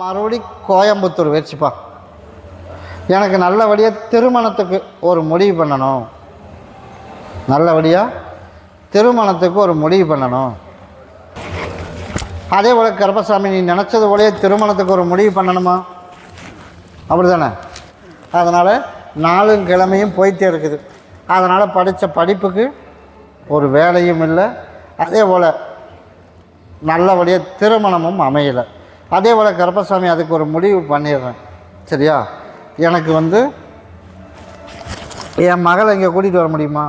மறுபடி கோயம்புத்தூர் வச்சுப்பா. எனக்கு நல்லபடியாக திருமணத்துக்கு ஒரு முடிவு பண்ணணும். நல்லபடியாக திருமணத்துக்கு ஒரு முடிவு பண்ணணும். அதே போல் கருப்பசாமி நீ நினச்சது போலயே திருமணத்துக்கு ஒரு முடிவு பண்ணணுமா? அப்படி தானே அதனால் நாளும் கிழமையும் போயிட்டே இருக்குது. அதனால் படித்த படிப்புக்கு ஒரு வேலையும் இல்லை. அதே போல் நல்லபடியாக திருமணமும் அமையலை. அதே போல் கருப்பசாமி அதுக்கு ஒரு முடிவு பண்ணிடுறேன். சரியா? எனக்கு வந்து என் மகளை இங்கே கூட்டிகிட்டு வர முடியுமா?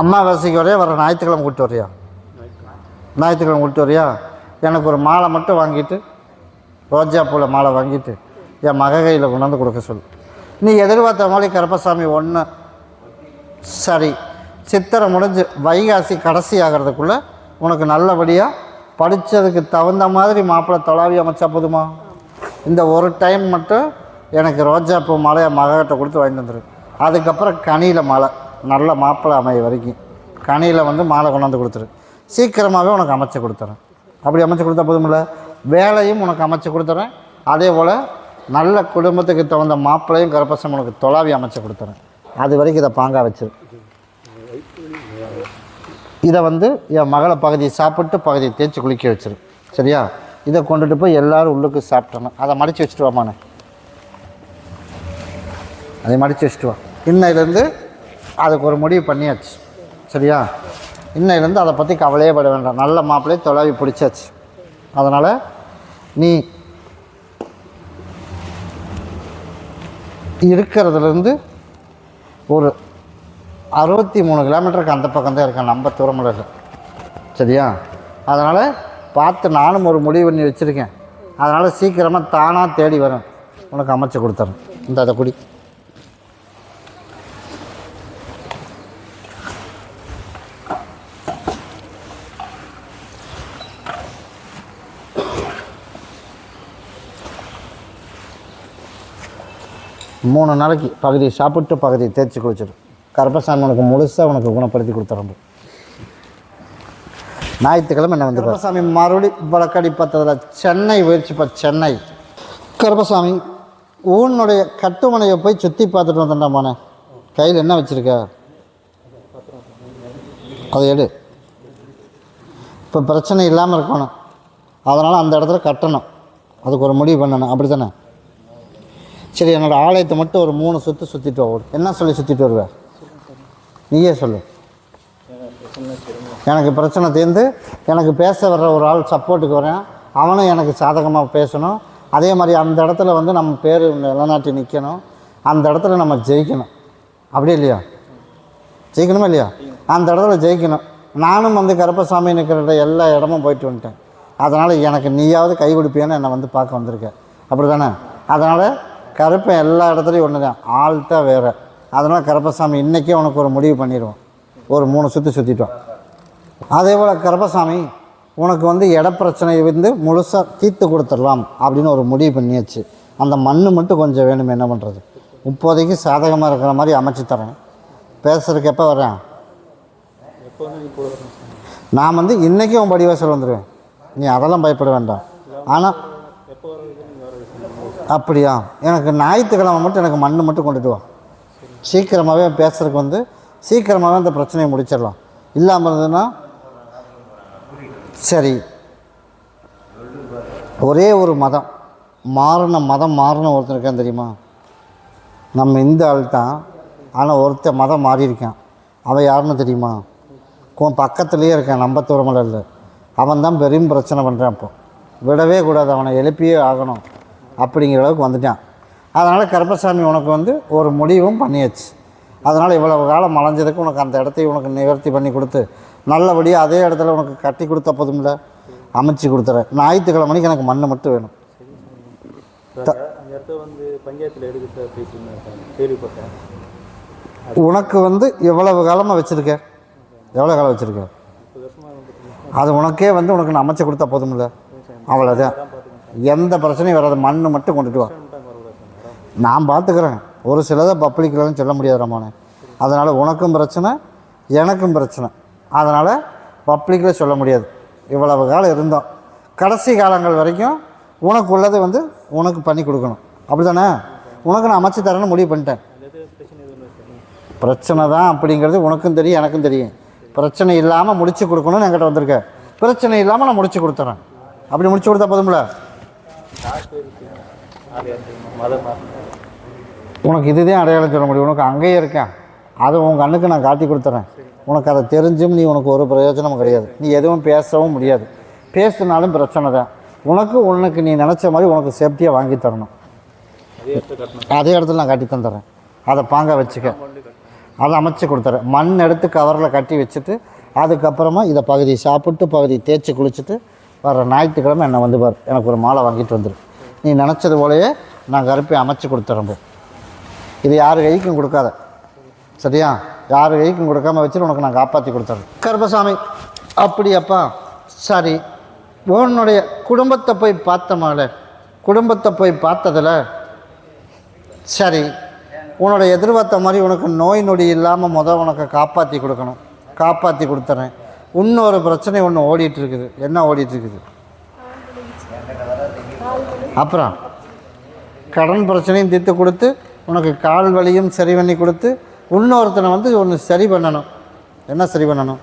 அம்மாவாசைக்கு வரையா வர ஞாயிற்றுக்கிழமை கூப்பிட்டு வரையா? ஞாயிற்றுக்கிழமை கூப்பிட்டு வரையா? எனக்கு ஒரு மாலை மட்டும் வாங்கிட்டு ரோஜா பூவில் மாலை வாங்கிட்டு என் மக கையில் கொண்டாந்து கொடுக்க சொல்லு. நீ எதிர்பார்த்த மாதிரி கருப்பசாமி ஒன்று சரி சித்திரை முடிஞ்சு வைகாசி கடைசி ஆகிறதுக்குள்ளே உனக்கு நல்லபடியாக படித்ததுக்கு தகுந்த மாதிரி மாப்பிள்ளை தொலாவி அமைச்சா போதுமா? இந்த ஒரு டைம் மட்டும் எனக்கு ரோஜா பூ மாலை மகக்கிட்ட கொடுத்து வாங்கிட்டு வந்துரு. அதுக்கப்புறம் கனியில் மாலை. நல்ல மாப்பிள்ளை அமைய வரைக்கும். கனியில் வந்து மாலை கொண்டாந்து கொடுத்துரு. சீக்கிரமாகவே உனக்கு அமைச்சு கொடுத்துறேன். அப்படி அமைச்சு கொடுத்தா போதுமில்ல? வேலையும் உனக்கு அமைச்சு கொடுத்துறேன். அதே போல் நல்ல குடும்பத்துக்கு தகுந்த மாப்பிள்ளையும் கருப்பசம் உனக்கு தொலாவி அமைச்சு கொடுத்துறேன். அது வரைக்கும் இதை பாங்காக வச்சிரு. இதை வந்து என் மகளை பகுதியை சாப்பிட்டு பகுதியை தேய்ச்சி குளிக்க வச்சிரு. சரியா? இதை கொண்டுட்டு போய் எல்லாரும் உள்ளுக்கு சாப்பிட்டணும். அதை மடித்து வச்சுட்டு வாமாண்ணே அதை மடித்து வச்சுட்டு வா. இன்னையிலேருந்து அதுக்கு ஒரு முடிவு பண்ணியாச்சு. சரியா? இன்னையிலேருந்து அதை பற்றி கவலையே பட வேண்டாம். நல்ல மாப்பிள்ளையை தொலைவி பிடிச்சாச்சு. அதனால் நீ இருக்கிறதுலேருந்து ஒரு அறுபத்தி மூணு கிலோமீட்டருக்கு அந்த பக்கம் தான் இருக்கேன். நம்ம தூரமில் இல்லை சரியா? அதனால் பார்த்து நானும் ஒரு முடிவு பண்ணி வச்சுருக்கேன். அதனால் சீக்கிரமாக தானாக தேடி வரேன். உனக்கு அமைச்சு கொடுத்துறேன். இந்த அதை குடி. மூணு நாளைக்கு பகுதி சாப்பிட்டு பகுதி தேய்ச்சி குளிச்சிடும் கருப்பசாமி உனக்கு முழுசாக உனக்கு குணப்படுத்தி கொடுத்துறோம். ஞாயிற்றுக்கிழமை என்ன வந்து கருப்பசாமி மறுபடி வழக்கடி பத்ததில் சென்னை முயற்சிப்பா சென்னை. கருப்பசாமி உன்னுடைய கட்டுமனையை போய் சுற்றி பார்த்துட்டு வந்துட்டாமானே கையில் என்ன வச்சுருக்க? அதை எடு. இப்போ பிரச்சனை இல்லாமல் இருக்கணும். அதனால் அந்த இடத்துல கட்டணும். அதுக்கு ஒரு முடிவு பண்ணணும். அப்படி தானே சரி என்னோடய ஆலயத்தை மட்டும் ஒரு மூணு சுற்று சுற்றிட்டு வா. என்ன சொல்லி சுற்றிட்டு வருவ? நீயே சொல்லு. எனக்கு பிரச்சனை தீர்ந்து எனக்கு பேச வர்ற ஒரு ஆள் சப்போர்ட்டுக்கு வரேன். அவனும் எனக்கு சாதகமாக பேசணும். அதே மாதிரி அந்த இடத்துல வந்து நம்ம பேர் நிலநாட்டி நிற்கணும் அந்த இடத்துல நம்ம ஜெயிக்கணும். அப்படி இல்லையா? ஜெயிக்கணுமா இல்லையா? அந்த இடத்துல ஜெயிக்கணும். நானும் வந்து கருப்பசாமி நிற்கிற எல்லா இடமும் போயிட்டு வந்துட்டேன். அதனால் எனக்கு நீயாவது கை கொடுப்பியான்னு என்னை வந்து பார்க்க வந்திருக்க. அப்படி தானே அதனால் கருப்பன் எல்லா இடத்துலையும் ஒன்று தான் ஆள் தான் வேறு. அதனால் கருப்பசாமி இன்றைக்கே உனக்கு ஒரு முடிவு பண்ணிடுவோம். ஒரு மூணு சுற்றி சுற்றிட்டோம் அதே போல் கருப்பசாமி உனக்கு வந்து இட பிரச்சனை வந்து முழுசாக தீர்த்து கொடுத்துடலாம் அப்படின்னு ஒரு முடிவு பண்ணியாச்சு. அந்த மண் மட்டும் கொஞ்சம் வேணும் என்ன பண்ணுறது இப்போதைக்கு சாதகமாக இருக்கிற மாதிரி அமைச்சு தரேன் பேசுகிறதுக்கு எப்போ வரேன் நான் வந்து இன்றைக்கி உன் படி வாசல் வந்துடுவேன் நீ அதெல்லாம் பயப்பட வேண்டாம். ஆனால் அப்படியா? எனக்கு ஞாயிற்றுக்கிழமை மட்டும் எனக்கு மண் மட்டும் கொண்டுட்டு வா. சீக்கிரமாகவே பேசுகிறதுக்கு வந்து சீக்கிரமாகவே அந்த பிரச்சனையை முடிச்சிடலாம். இல்லாமல் இருந்ததுன்னா சரி. ஒரே ஒரு மதம் மாறின மதம் மாறின ஒருத்தன் இருக்கான் தெரியுமா? நம்ம இந்த ஆள் தான் ஆனால் ஒருத்தன் மதம் மாறி இருக்கான் அவன் யாருன்னு தெரியுமா? உன் பக்கத்துலேயே இருக்கான் நம்ம தூரமல இல்லை. அவன் தான் பெரும் பிரச்சனை பண்ணுறான் இப்போ. விடவே கூடாது அவனை எழுப்பியே ஆகணும். அப்படிங்கிற அளவுக்கு வந்துட்டான். அதனால் கருப்பசாமி உனக்கு வந்து ஒரு முடிவும் பண்ணியாச்சு. அதனால் இவ்வளவு காலம் மலைஞ்சதுக்கு உனக்கு அந்த இடத்தையும் உனக்கு நிவர்த்தி பண்ணி கொடுத்து நல்லபடியாக அதே இடத்துல உனக்கு கட்டி கொடுத்த போதும்ல? அமைச்சு கொடுத்துறேன். ஞாயிற்றுக்கிழமை மணிக்கு எனக்கு மண் மட்டும் வேணும். இடத்த உனக்கு வந்து எவ்வளவு காலமாக வச்சுருக்க? எவ்வளோ காலம் வச்சுருக்க? முப்பது வருஷமாக வந்து அது உனக்கே வந்து உனக்கு நான் அமைச்சு கொடுத்தா போதும்ல? அவ்வளோதான் எந்த பிரச்சனையும் வராது. மண் மட்டும் கொண்டுட்டு வா. நான் பார்த்துக்கிறேன். ஒரு சிலதை பப்ளிக்லன்னு சொல்ல முடியாது ரமானே. அதனால் உனக்கும் பிரச்சனை எனக்கும் பிரச்சனை. அதனால் பப்ளிக்கில் சொல்ல முடியாது. இவ்வளவு காலம் இருந்தோம். கடைசி காலங்கள் வரைக்கும் உனக்கு உள்ளதை வந்து உனக்கு பண்ணி கொடுக்கணும். அப்படி தானே உனக்கு நான் அமைச்சு தரேன்னு முடிவு பண்ணிட்டேன். பிரச்சனை தான் அப்படிங்கிறது உனக்கும் தெரியும் எனக்கும் தெரியும். பிரச்சனை இல்லாமல் முடிச்சு கொடுக்கணும்னு என்கிட்ட வந்திருக்க. பிரச்சனை இல்லாமல் நான் முடிச்சு கொடுத்துறேன். அப்படி முடிச்சு கொடுத்தா போதும்ல? உனக்கு இதுதான் அடையாளம் சொல்ல முடியும். உனக்கு அங்கேயே இருக்கேன். அதை உன் கண்ணுக்கு நான் காட்டி கொடுத்துறேன். உனக்கு அதை தெரிஞ்சும் நீ உனக்கு ஒரு பிரயோஜனமும் கிடையாது. நீ எதுவும் பேசவும் முடியாது. பேசினாலும் பிரச்சனை தான். உனக்கு உனக்கு நீ நினச்ச மாதிரி உனக்கு சேஃப்டியாக வாங்கி தரணும். அதே இடத்துல நான் கட்டி தந்துடுறேன். அதை பாங்க வச்சுக்க. அதை அமைச்சு கொடுத்துறேன். மண் எடுத்து கவரில் கட்டி வச்சுட்டு அதுக்கப்புறமா இதை பகுதி சாப்பிட்டு பகுதி தேய்ச்சி குளிச்சுட்டு வர ஞாயிற்றுக்கிழமை என்னை வந்து பார். எனக்கு ஒரு மாலை வாங்கிட்டு வந்துடும் நீ நினச்சது போலவே நான் கருப்பை அமைச்சு கொடுத்துறேன் இது யார் கைக்கும் கொடுக்காத. சரியா? யார் கைக்கும் கொடுக்காம வச்சுட்டு உனக்கு நான் காப்பாற்றி கொடுத்துறேன். கருப்பசாமி அப்படியாப்பா. சரி. உன்னுடைய குடும்பத்தை போய் பார்த்தமால. குடும்பத்தை போய் பார்த்ததில் சரி. உன்னோட எதிர்பார்த்த மாதிரி உனக்கு நோய் நொடி இல்லாமல் முதல் உனக்கு காப்பாற்றி கொடுக்கணும். காப்பாற்றி கொடுத்துறேன். இன்னொரு பிரச்சனை ஒன்று ஓடிட்டுருக்குது என்ன ஓடிட்டுருக்குது அப்புறம் கடன் பிரச்சனையும் தீர்த்து கொடுத்து உனக்கு கால் வலியும் சரி பண்ணி கொடுத்து இன்னொருத்தனை வந்து ஒன்று சரி பண்ணணும். என்ன சரி பண்ணணும்?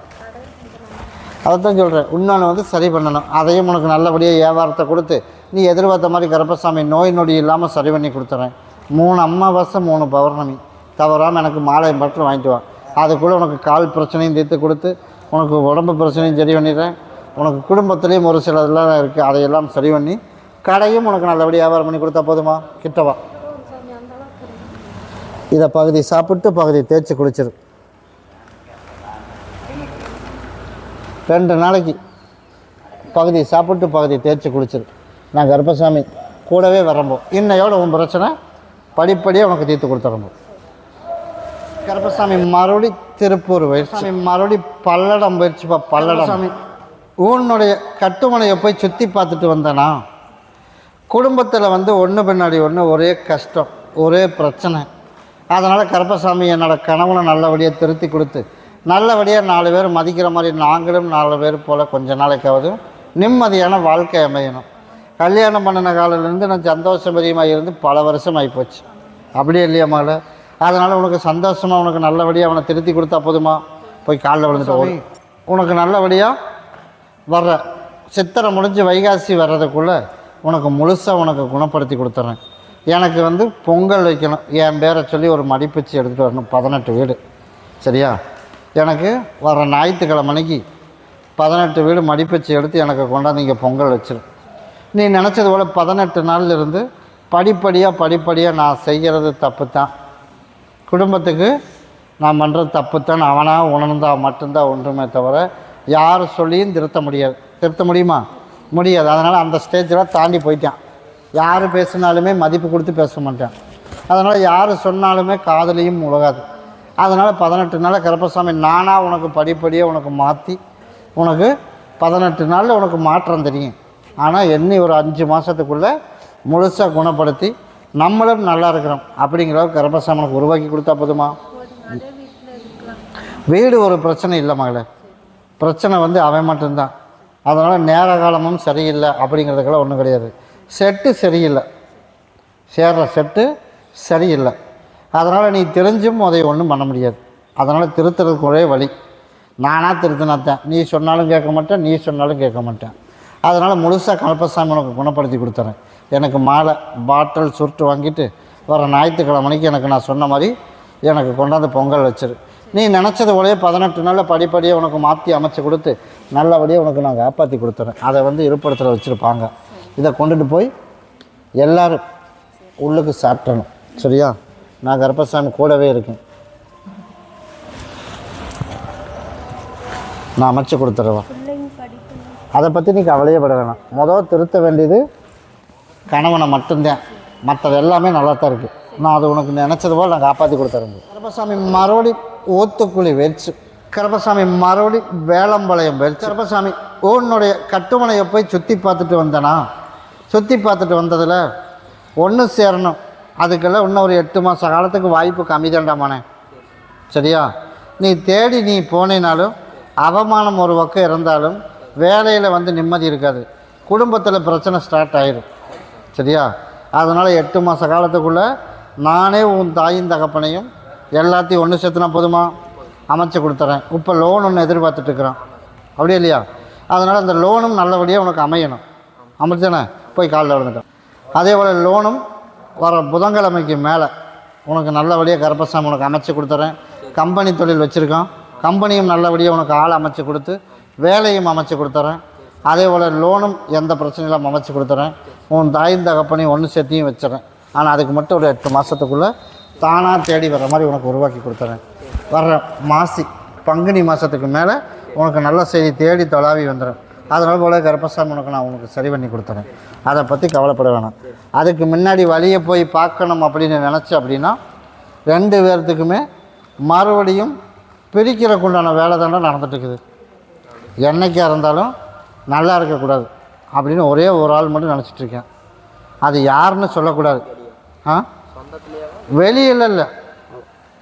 அதைத்தான் சொல்கிறேன் இன்னொன்று வந்து சரி பண்ணணும். அதையும் உனக்கு நல்லபடியாக வியாபாரத்தை கொடுத்து நீ எதிர்பார்த்த மாதிரி கருப்பசாமி நோய் நொடி இல்லாமல் சரி பண்ணி கொடுத்துறேன். மூணு அமாவாசை மூணு பௌர்ணமி. தவறாமல் எனக்கு மாலை மட்டும் வாங்கிட்டு வா. அதுக்குள்ளே உனக்கு கால் பிரச்சனையும் தீர்த்து கொடுத்து உனக்கு உடம்பு பிரச்சனையும் சரி பண்ணிடுறேன். உனக்கு குடும்பத்துலேயும் ஒரு சில இதெல்லாம் இருக்குது அதையெல்லாம் சரி பண்ணி கடையும் உனக்கு நல்லபடியாக வியாபாரம் பண்ணி கொடுத்தா போதுமா? கிட்டவா? இதை பகுதி சாப்பிட்டு பகுதி தேய்ச்சி குளிச்சிரு ரெண்டு நாளைக்கு பகுதி சாப்பிட்டு பகுதி தேய்ச்சி குளிச்சிரு நான் கர்ப்பசாமி கூடவே வரம்போ. இன்னையோட உன் பிரச்சனை படிப்படியாக உனக்கு தீர்த்து கொடுத்துறம்போ. கருப்பசாமி மறுபடி திருப்பூர் வயசாமி மறுபடி பல்லடம் போயிடுச்சுப்பா பல்லடம். சாமி உன்னுடைய கட்டுமனையை போய் சுற்றி பார்த்துட்டு வந்தேனா? குடும்பத்தில் வந்து ஒன்று பின்னாடி ஒன்று ஒரே கஷ்டம் ஒரே பிரச்சனை. அதனால் கருப்பசாமி என்னோட கணவனை நல்லபடியாக திருத்தி கொடுத்து நல்லபடியாக நாலு பேர் மதிக்கிற மாதிரி நாங்களும் நாலு பேர் போல் கொஞ்ச நாளைக்காவது நிம்மதியான வாழ்க்கை அமையணும். கல்யாணம் பண்ணின காலையிலேருந்து நான் சந்தோஷபரியமாக இருந்து பல வருஷம் ஆகிப்போச்சு அப்படியே இல்லையா மகள அதனால் உனக்கு சந்தோஷமாக உனக்கு நல்லபடியாக அவனை திருத்தி கொடுத்தா போதுமா? போய் காலில் விழுந்துட்டு. உனக்கு நல்லபடியாக வர்ற சித்திரை முடிஞ்சு வைகாசி வர்றதுக்குள்ளே உனக்கு முழுசாக உனக்கு குணப்படுத்தி கொடுத்துட்றேன் எனக்கு வந்து பொங்கல் வைக்கணும். என் பேரை சொல்லி ஒரு மடிப்பிச்சு எடுத்துகிட்டு வரணும். பதினெட்டு வீடு. சரியா? எனக்கு வர ஞாயிற்றுக்கிழமைக்கு பதினெட்டு வீடு மடிப்பிச்சு எடுத்து எனக்கு கொண்டாந்து இங்கே பொங்கல் வச்சிடும் நீ நினச்சது போல் பதினெட்டு நாள்ல இருந்து படிப்படியாக படிப்படியாக நான் செய்கிறது தப்பு தான் குடும்பத்துக்கு நான் பண்ணுறது தப்பு தான் அவனாக உணர்ந்தா மட்டும்தான் ஒன்றுமே தவிர யார் சொல்லியும் திருத்த முடியாது. திருத்த முடியுமா? முடியாது. அதனால் அந்த ஸ்டேஜில் தாண்டி போயிட்டான். யார் பேசினாலுமே மதிப்பு கொடுத்து பேச மாட்டேன். அதனால் யார் சொன்னாலுமே காதலியும் உலகாது அதனால் பதினெட்டு நாள் கருப்பசாமி நானாக உனக்கு படிப்படியாக உனக்கு மாற்றி உனக்கு பதினெட்டு நாளில் உனக்கு மாற்றம் தெரியும். ஆனால் எண்ணி ஒரு அஞ்சு மாதத்துக்குள்ளே முழுசாக குணப்படுத்தி நம்மளும் நல்லா இருக்கிறோம். அப்படிங்கிற அளவுக்கு கருப்பசாமி உனக்கு உருவாக்கி கொடுத்தா போதுமா? வீடு ஒரு பிரச்சனை இல்லை மகளே. பிரச்சனை வந்து அவன் மட்டும்தான். அதனால் நேர காலமும் சரியில்லை அப்படிங்கிறதுக்கெல்லாம் ஒன்றும் கிடையாது. செட்டு சரியில்லை. சேர்கிற செட்டு சரியில்லை. அதனால் நீ தெரிஞ்சும் அதை ஒன்றும் பண்ண முடியாது. அதனால் திருத்துறதுக்கு ஒரே வழி நானாக திருத்தினாத்தேன். நீ சொன்னாலும் கேட்க மாட்டேன் நீ சொன்னாலும் கேட்க மாட்டேன். அதனால் முழுசாக கல்பசாமி உனக்கு குணப்படுத்தி கொடுத்துறேன். எனக்கு மாலை பாட்டில் சுருட்டு வாங்கிட்டு வர ஞாயிற்றுக்கிழமைக்கு எனக்கு நான் சொன்ன மாதிரி எனக்கு கொண்டாந்து பொங்கல் வச்சிரு. நீ நினச்சது போலே பதினெட்டு நாளில் படிப்படியாக உனக்கு மாற்றி அமைச்சு கொடுத்து நல்லபடியாக உனக்கு நான் காப்பாற்றி கொடுத்துறேன். அதை வந்து இருப்பிடத்தில் வச்சுருப்பாங்க. இதை கொண்டுட்டு போய் எல்லோரும் உள்ளுக்கு சாப்பிட்டணும் சரியா? நான் கர்ப்பசாமி கூடவே இருக்கேன். நான் அமைச்சு கொடுத்துருவேன் அதை பற்றி நீ கவலையே பட வேணாம். முதல் திருத்த வேண்டியது கணவனை மட்டும்தான். மற்றது எல்லாமே நல்லா தான் இருக்குது நான் அது உனக்கு நினச்சது போல் நான் காப்பாற்றி கொடுத்துறேன். கருப்பசாமி மறுபடி ஓத்துக்குழி வெறிச்சு கருப்பசாமி மறுபடி வேளம்பாளையம் போயிடுச்சு கருப்பசாமி உன்னுடைய கட்டுமனையை போய் சுற்றி பார்த்துட்டு வந்தேனா? சுற்றி பார்த்துட்டு வந்ததில் ஒன்று சேரணும். அதுக்கெல்லாம் இன்னும் ஒரு எட்டு மாத காலத்துக்கு வாய்ப்பு கம்மி தாண்டாமானே சரியா? நீ தேடி நீ போனேனாலும் அவமானம் ஒரு பக்கம் இருந்தாலும் வேலையில் வந்து நிம்மதி இருக்காது. குடும்பத்தில் பிரச்சனை ஸ்டார்ட் ஆயிடும் சரியா? அதனால் எட்டு மாத காலத்துக்குள்ளே நானே உன் தாயின் தகப்பனையும் எல்லாத்தையும் ஒன்று சேர்த்துனா போதுமா? அமைச்சு கொடுத்துறேன். இப்போ லோன் ஒன்று எதிர்பார்த்துட்டு அப்படியே இல்லையா? அதனால் அந்த லோனும் நல்லபடியாக உனக்கு அமையணும். அமைச்சானே போய் காலில் விழுந்துட்டேன். அதே போல் லோனும் வர புதன்கிழமைக்கு மேலே உனக்கு நல்லபடியாக கர்ப்பசாமி உனக்கு அமைச்சு கொடுத்துறேன். கம்பெனி தொழில் வச்சுருக்கோம் கம்பெனியும் நல்லபடியாக உனக்கு ஆள் அமைச்சு கொடுத்து வேலையும் அமைச்சு கொடுத்துறேன். அதே போல் லோனும் எந்த பிரச்சனையும் இல்லாமல் அமைச்சு கொடுத்துறேன். உன் தாயும் தகப்பனையும் ஒன்று சேர்த்தியும் வச்சுறேன் ஆனால் அதுக்கு மட்டும் ஒரு எட்டு மாதத்துக்குள்ளே தானாக தேடி வர மாதிரி உனக்கு உருவாக்கி கொடுத்துறேன். வர்ற மாசி பங்குனி மாதத்துக்கு மேலே உனக்கு நல்ல செய்தி தேடி தொலாவி வந்துடும் அதனால் போல் கருப்பசாமி உனக்கு நான் உனக்கு சரி பண்ணி கொடுத்துறேன். அதை பற்றி கவலைப்பட வேணாம். அதுக்கு முன்னாடி வழியை போய் பார்க்கணும் அப்படின்னு நினச்ச அப்படின்னா ரெண்டு பேர்த்துக்குமே மறுபடியும் பிரிக்கிறதுக்கு உண்டான வேலை தானே நடந்துட்டுருக்குது. இருக்குது என்னைக்கா இருந்தாலும் நல்லா இருக்கக்கூடாது அப்படின்னு ஒரே ஒரு ஆள் மட்டும் நினச்சிட்ருக்கேன் அது யாருன்னு சொல்லக்கூடாது. ஆ? வெளியில் இல்லை.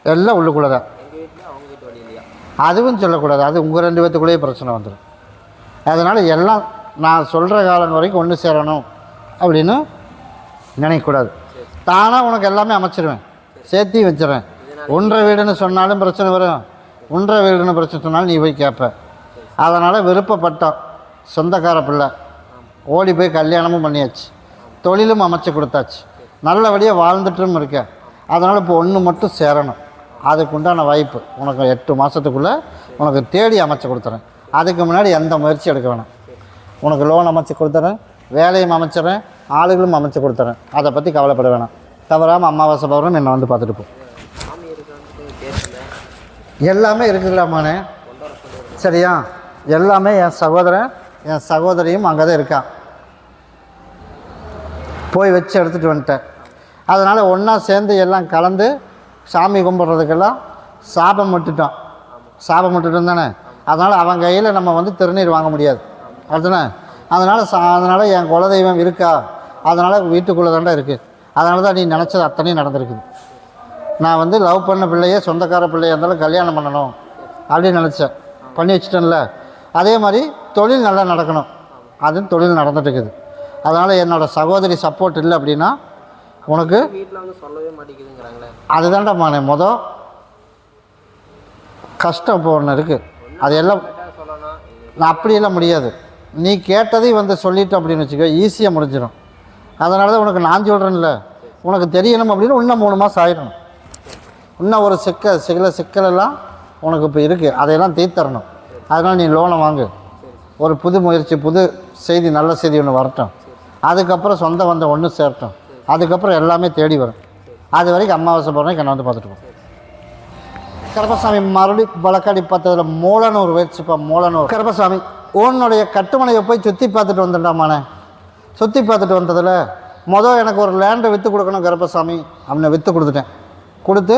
எல்லாம் உள்ளுக்குள்ளே தான் அதுவும் சொல்லக்கூடாது. அது உங்கள் ரெண்டு பேத்துக்குள்ளேயே பிரச்சனை வந்துடும் அதனால் எல்லாம் நான் சொல்கிற காலம் வரைக்கும் ஒன்று சேரணும் அப்படின்னு நினைக்கக்கூடாது. தானாக உனக்கு எல்லாமே அமைச்சிருவேன். சேர்த்தி வச்சிடறேன் ஒன்றரை வீடுன்னு சொன்னாலும் பிரச்சனை வரும். ஒன்றரை வீடுன்னு பிரச்சனை சொன்னாலும் நீ போய் கேட்ப அதனால் விருப்பப்பட்டோம் சொந்தக்கார பிள்ளை ஓடி போய் கல்யாணமும் பண்ணியாச்சு. தொழிலும் அமைச்சு கொடுத்தாச்சு. நல்லபடியாக வாழ்ந்துட்டும் இருக்கேன். அதனால் இப்போ ஒன்று மட்டும் சேரணும். அதுக்குண்டான வாய்ப்பு. உனக்கு எட்டு மாதத்துக்குள்ளே உனக்கு தேடி அமைச்சு கொடுத்துறேன். அதுக்கு முன்னாடி எந்த முயற்சி எடுக்க வேணாம். உனக்கு லோன் அமைச்சு கொடுத்துறேன் வேலையும் அமைச்சிடுறேன் ஆளுகளும் அமைச்சு கொடுத்துறேன். அதை பற்றி கவலைப்பட வேணாம். தவறாமல் அமாவாசை பவரும் என்னை வந்து பார்த்துட்டு போ. எல்லாமே இருக்குதுலாமானே சரியா? எல்லாமே என் சகோதரன் என் சகோதரியும் அங்கே தான் இருக்கான் போய் வச்சு எடுத்துகிட்டு வந்துட்டேன். அதனால் ஒன்றா சேர்ந்து எல்லாம் கலந்து சாமி கும்பிட்றதுக்கெல்லாம் சாபம் விட்டுட்டோம். சாபம் விட்டுட்டோம் தானே? அதனால் அவன் கையில் நம்ம வந்து திருநீர் வாங்க முடியாது. அதுதானே அதனால் சா அதனால் என் குலதெய்வம் இருக்கா? அதனால் வீட்டுக்குள்ளே தாண்டா இருக்குது அதனால தான் நீ நினச்சது அத்தனையும் நடந்திருக்குது. நான் வந்து லவ் பண்ண பிள்ளையே சொந்தக்கார பிள்ளையாக இருந்தாலும் கல்யாணம் பண்ணணும் அப்படின்னு நினச்சேன். பண்ணி வச்சிட்டேன்ல. அதே மாதிரி தொழில் நல்லா நடக்கணும். அதுவும் தொழில் நடந்துட்டுருக்குது அதனால் என்னோடய சகோதரி சப்போர்ட் இல்லை அப்படின்னா உனக்கு? வீட்டில் வந்து சொல்லவே மாட்டேங்குதுங்கிறாங்களே. அதுதான்டா மானே மொதல் கஷ்டம் இப்போ ஒன்று இருக்குது அது எல்லாம் நான் அப்படியெல்லாம் முடியாது. நீ கேட்டதையும் வந்து சொல்லிட்டு அப்படின்னு வச்சுக்கோ ஈஸியாக முடிஞ்சிடும் அதனால தான் உனக்கு நான் சொல்கிறேன்ல உனக்கு தெரியணும் அப்படின்னு இன்னும் மூணு மாதம் ஆயிடணும் இன்னும் ஒரு சிக்கல் சில சிக்கலெல்லாம் உனக்கு இப்போ இருக்குது அதையெல்லாம் தீர்த்தரணும். அதனால் நீ லோனை வாங்கு. ஒரு புது முயற்சி புது செய்தி நல்ல செய்தி ஒன்று வரட்டும். அதுக்கப்புறம் சொந்த வந்த ஒன்று சேரட்டும் அதுக்கப்புறம் எல்லாமே தேடி வரும். அது வரைக்கும் அமாவாசை போகிறவங்க என்னை வந்து பார்த்துட்டு போ கருப்பசாமி மறுபடியும் வழக்காடி பார்த்ததில் மூலனூர் வச்சுப்பா மூலனூர். கருப்பசாமி உன்னுடைய கட்டுமனையை போய் சுற்றி பார்த்துட்டு வந்துட்டாமானே சுற்றி பார்த்துட்டு வந்ததில் மொதல் எனக்கு ஒரு லேண்டை விற்று கொடுக்கணும் கருப்பசாமி அப்படின்னு விற்று கொடுத்துட்டேன். கொடுத்து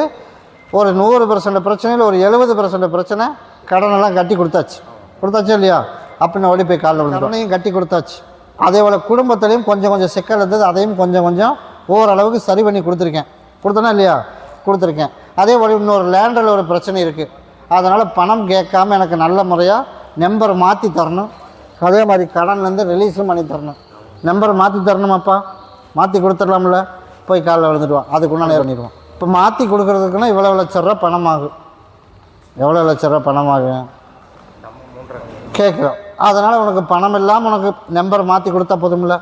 ஒரு நூறு பர்சன்ட் பிரச்சனையில் ஒரு எழுபது பர்சன்ட் பிரச்சனை கடனெல்லாம் கட்டி கொடுத்தாச்சு. கொடுத்தாச்சு இல்லையா? அப்படின்னு ஓடி போய் காலில் விழுந்தோம் கட்டி கொடுத்தாச்சு. அதே போல் குடும்பத்துலேயும் கொஞ்சம் கொஞ்சம் சிக்கல் இருந்தது அதையும் கொஞ்சம் கொஞ்சம் ஓரளவுக்கு சரி பண்ணி கொடுத்துருக்கேன். கொடுத்தனா இல்லையா? கொடுத்துருக்கேன். அதே போல் இன்னொரு லேண்டில் ஒரு பிரச்சனை இருக்குது அதனால் பணம் கேட்காம எனக்கு நல்ல முறையாக நம்பர் மாற்றி தரணும். அதே மாதிரி கடன்லேருந்து ரிலீஸும் பண்ணி தரணும். நம்பர் மாற்றி தரணுமாப்பா? மாற்றி கொடுத்துடலாம்ல. போய் காலில் விழுந்துடுவான் அதுக்குன்னா நேரம் பண்ணிடுவான் இப்போ மாற்றி கொடுக்குறதுக்குன்னா இவ்வளோ லட்ச ரூபா பணம் ஆகும் எவ்வளோ லட்ச ரூபா பணம் ஆகும் கேட்குறோம். அதனால் உனக்கு பணம் இல்லாமல் உனக்கு நம்பர் மாற்றி கொடுத்தா போதும்ல?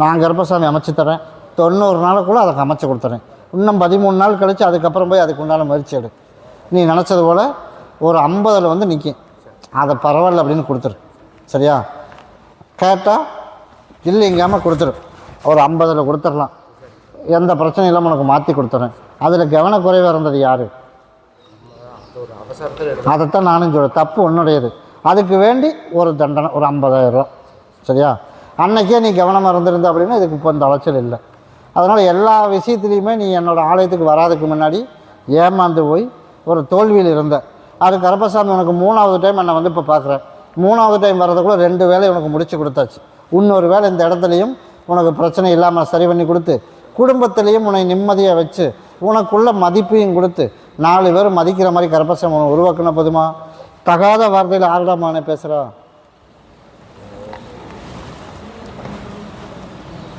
நான் கர்ப்பசாமி அமைச்சு தரேன். தொண்ணூறு நாளுக்குள்ளே அதை அமைச்சு கொடுத்துறேன். இன்னும் பதிமூணு நாள் கழித்து அதுக்கப்புறம் போய் அதுக்கு உண்டான முயற்சி எடு. நீ நினச்சது போல் ஒரு ஐம்பதில் வந்து நிற்கும் அதை பரவாயில்ல அப்படின்னு கொடுத்துரு. சரியா? கேட்டால் இல்லைங்காமல் கொடுத்துரு. ஒரு ஐம்பதில் கொடுத்துடலாம் எந்த பிரச்சனையும் இல்லாமல் உனக்கு மாற்றி கொடுத்துறேன். அதில் கவனக்குறைவாக இருந்தது யார்? அதைத்தான் நானும் சொல்கிறேன் தப்பு உன்னுடையது. அதுக்கு வேண்டி ஒரு தண்டனை ஒரு 50000 ரூபா. சரியா? அன்னைக்கே நீ கவனமாக இருந்திருந்த அப்படின்னா இதுக்கு இப்போ இந்த அலைச்சல் இல்லை. அதனால் எல்லா விஷயத்துலையுமே நீ என்னோடய ஆலயத்துக்கு வராதுக்கு முன்னாடி ஏமாந்து போய் ஒரு தோல்வியில் இருந்த. அது கருப்பசாமி உனக்கு மூணாவது டைம் என்னை வந்து இப்போ பார்க்குறேன் மூணாவது டைம் வர்றதுக்குள்ள ரெண்டு வேலை உனக்கு முடிச்சு கொடுத்தாச்சு. இன்னொரு வேலை இந்த இடத்துலையும் உனக்கு பிரச்சனை இல்லாமல் சரி பண்ணி கொடுத்து குடும்பத்திலையும் உன்னை நிம்மதியாக வச்சு உனக்குள்ள மதிப்பையும் கொடுத்து நாலு பேர் மதிக்கிற மாதிரி கருப்பசாமி உனக்கு உருவாக்குன போதுமா? தகாத வார்த்தையில் ஆறுடா மானே பேசுகிறா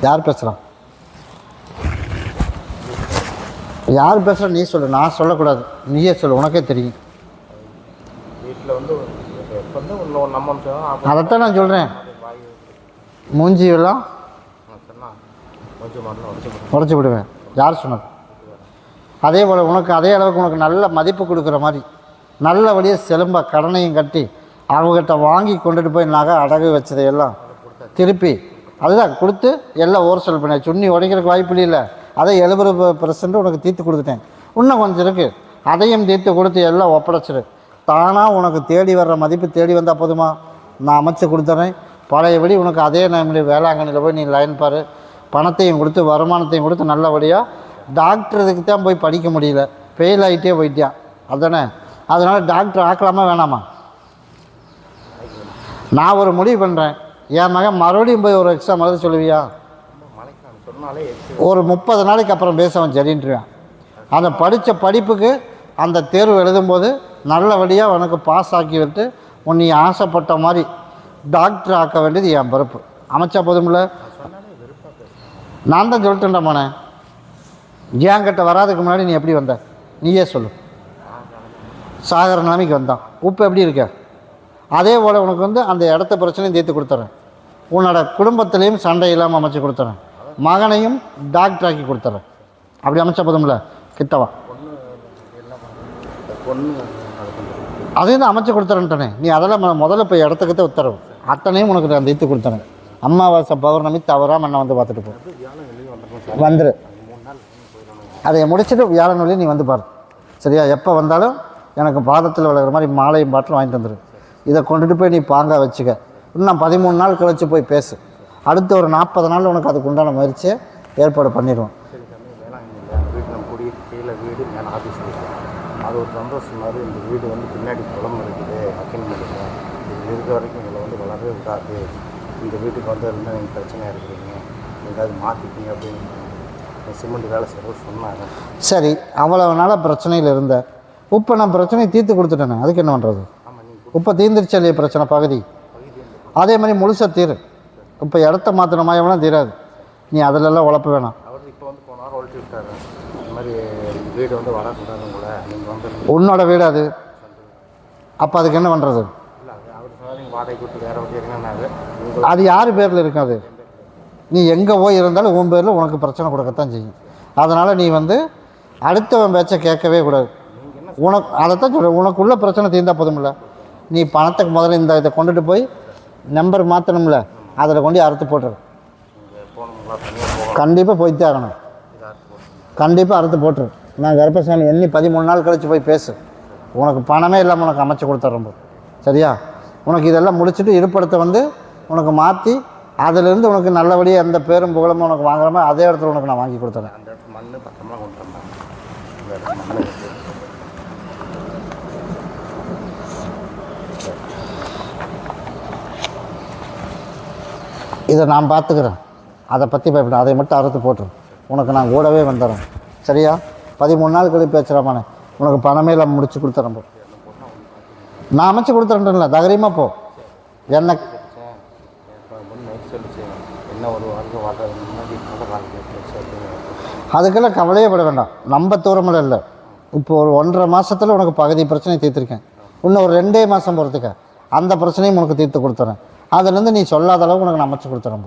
யார் பேசுகிறான் யார் பேசுகிற நீ சொல்லு. நான் சொல்லக்கூடாது. நீயே சொல்லு. உனக்கே தெரியும். வீட்டில் வந்து அதைத்தான் நான் சொல்கிறேன் மூஞ்சியெல்லாம் உடச்சி விடுவேன். யார் சொன்னது? அதே போல் உனக்கு அதே அளவுக்கு உனக்கு நல்ல மதிப்பு கொடுக்குற மாதிரி. நல்லபடியாக செலும்ப கடனையும் கட்டி அவங்ககிட்ட வாங்கி கொண்டுட்டு போய் நகை அடகு வச்சதையெல்லாம் திருப்பி அதுதான் கொடுத்து எல்லாம் ஓரசல் பண்ண சுண்ணி உடைக்கிறதுக்கு வாய்ப்பு இல்லை. அதை எழுபது பர்சன்ட் உனக்கு தீர்த்து கொடுத்துட்டேன். இன்னும் கொஞ்சம் இருக்குது அதையும் தீர்த்து கொடுத்து எல்லாம் ஒப்படைச்சிரு. தானாக உனக்கு தேடி வர்ற மதிப்பு தேடி வந்தால் போதுமா? நான் அமைச்சு கொடுத்துறேன். பழையபடி உனக்கு அதே நேரத்தில் வேளாங்கண்ணியில் போய் நீ லைன் பாரு. பணத்தையும் கொடுத்து வருமானத்தையும் கொடுத்து நல்லபடியாக டாக்டருக்கு தான் போய் படிக்க முடியல. ஃபெயில் ஆகிட்டே போயிட்டான் அதானே? அதனால் டாக்டர் ஆக்கலாமா வேணாமா? நான் ஒரு முடிவு பண்ணுறேன் என் மகன் மறுபடியும் போய் ஒரு எக்ஸாம் எழுத சொல்லுவியா? சொன்னாலே ஒரு முப்பது நாளைக்கு அப்புறம் பேசவன் சரின்ட்டுருவான் அந்த படித்த படிப்புக்கு அந்த தேர்வு எழுதும்போது நல்லபடியாக உனக்கு பாஸ் ஆக்கி விட்டு உன்னை ஆசைப்பட்ட மாதிரி டாக்டர் ஆக்க வேண்டியது என் பொறுப்பு. அமைச்சா போதும்ல? நான் தான் சொல்லிட்டேன்டா மோனே என்கிட்ட வராதுக்கு முன்னாடி நீ எப்படி வந்த? நீயே சொல்லு. சாகர நிலைமைக்கு வந்தான். உப்பு எப்படி இருக்க? அதே போல் உனக்கு வந்து அந்த இடத்த பிரச்சனையும் தீர்த்து கொடுத்துறேன். உன்னோட குடும்பத்திலையும் சண்டை இல்லாமல் அமைச்சு கொடுத்துறேன். மகனையும் டாக்டர் ஆக்கி கொடுத்துறேன். அப்படி அமைச்சா போதும்ல? கிட்டவா? அதையும் தான் அமைச்சு கொடுத்துறேன்ட்டனே. நீ அதெல்லாம் முதல்ல போய் இடத்துக்கிட்ட உத்தரவு. அத்தனையும் உனக்கு நான் தீர்த்து கொடுத்துறேன். அம்மாவாசை பௌர்ணமி தவறாமல் என்னை வந்து பார்த்துட்டு போ. வந்துரு. அதை முடிச்சுட்டு வியாழன் வழி நீ வந்து பாரு. சரியா? எப்போ வந்தாலும் எனக்கு பாதத்தில் விளக்குற மாதிரி மாலையும் பாட்டிலும் வாங்கிட்டு தந்துடு இதை கொண்டுட்டு போய் நீ பாங்காக வச்சுக்க. இன்னும் பதிமூணு நாள் கழித்து போய் பேசு. அடுத்த ஒரு நாற்பது நாள் உனக்கு அதுக்கு உண்டான முயற்சியை ஏற்பாடு பண்ணிடுவோம். வீட்டில் கீழே வீடு மேலே ஆஃபீஸ் அது ஒரு சந்தோஷம் மாதிரி இந்த வீடு வந்து பின்னாடி குளம் இருக்குது அக்கின் இருக்குது இது இருக்க வரைக்கும் இதில் வந்து வளரவே விடாது இந்த வீட்டுக்கு வந்து இருந்தால் நீங்கள் பிரச்சனையாக இருக்கிறீங்க எங்காவது மாற்றிக்கிங்க அப்படின்னு சிமெண்ட் வேலை செய்கிறவர் சொன்னாங்க சரி அவ்வளவு நாளாக பிரச்சனையில் இருந்தேன் இப்போ நான் பிரச்சனையை தீர்த்து கொடுத்துட்டேனே அதுக்கு என்ன பண்ணுறது இப்போ தீர்ந்துருச்சு இல்லையா பிரச்சனை பகுதி? அதே மாதிரி முழுசாக தீரு. இப்போ இடத்த மாற்றின மாயம்லாம் தீராது. நீ அதிலெல்லாம் உழப்ப வேணாம். உன்னோட வீடு அது. அப்போ அதுக்கு என்ன பண்ணுறது அது யார் பேரில் இருக்கும் அது? நீ எங்கே போய் இருந்தாலும் உன் பேரில் உனக்கு பிரச்சனை கொடுக்கத்தான் செய்யும். அதனால் நீ வந்து அடுத்தவன் பேச்சை கேட்கவே கூடாது. உனக்கு அதைத்தான் சொல்கிறேன் உனக்குள்ள பிரச்சனை தீர்ந்தால் போதும்ல. நீ பணத்துக்கு முதல்ல இந்த இதை கொண்டுட்டு போய் நம்பர் மாற்றணும்ல அதில் கொண்டு அறுத்து போட்டுரு. கண்டிப்பாக போய்த்தே ஆகணும். கண்டிப்பாக அறுத்து போட்டுரு. நான் கர்ப்பசாமி எண்ணி பதிமூணு நாள் கழித்து போய் பேசு. உனக்கு பணமே இல்லாமல் உனக்கு அமைச்சு கொடுத்துட்றோம் சரியா? உனக்கு இதெல்லாம் முடிச்சுட்டு இருப்படத்தை வந்து உனக்கு மாற்றி அதிலிருந்து உனக்கு நல்லபடியாக எந்த பேரும் புகழமும் உனக்கு வாங்குற அதே இடத்துல உனக்கு நான் வாங்கி கொடுத்துறேன் அந்த இடத்துல மண் பத்திரமா கொண்டு வந்தாங்க இந்த இடத்துல மண் இருக்கு இதை நான் பார்த்துக்கிறேன். அதை பற்றி பயப்பட அதை மட்டும் அறுத்து போட்டுரு உனக்கு நான் கூடவே வந்துடுறேன். சரியா? பதிமூணு நாள் கழிப்பு பேசுகிறமானே உனக்கு பணமே இல்லாமல் முடிச்சு கொடுத்துறேன் போ. நான் அமைச்சு கொடுத்துறேன்ல தைரியமாக போ. என்ன? அதுக்கெல்லாம் கவலையே பட வேண்டாம். நம்ம தூரமில் இல்லை. இப்போ ஒரு ஒன்றரை மாதத்தில் உனக்கு பகுதி பிரச்சனை தீர்த்துருக்கேன். இன்னும் ஒரு ரெண்டே மாதம் போகிறதுக்கு அந்த பிரச்சனையும் உனக்கு தீர்த்து கொடுத்துறேன். அதுலேருந்து நீ சொல்லாத அளவுக்கு உனக்கு நான் அமைச்சு கொடுத்துறேன்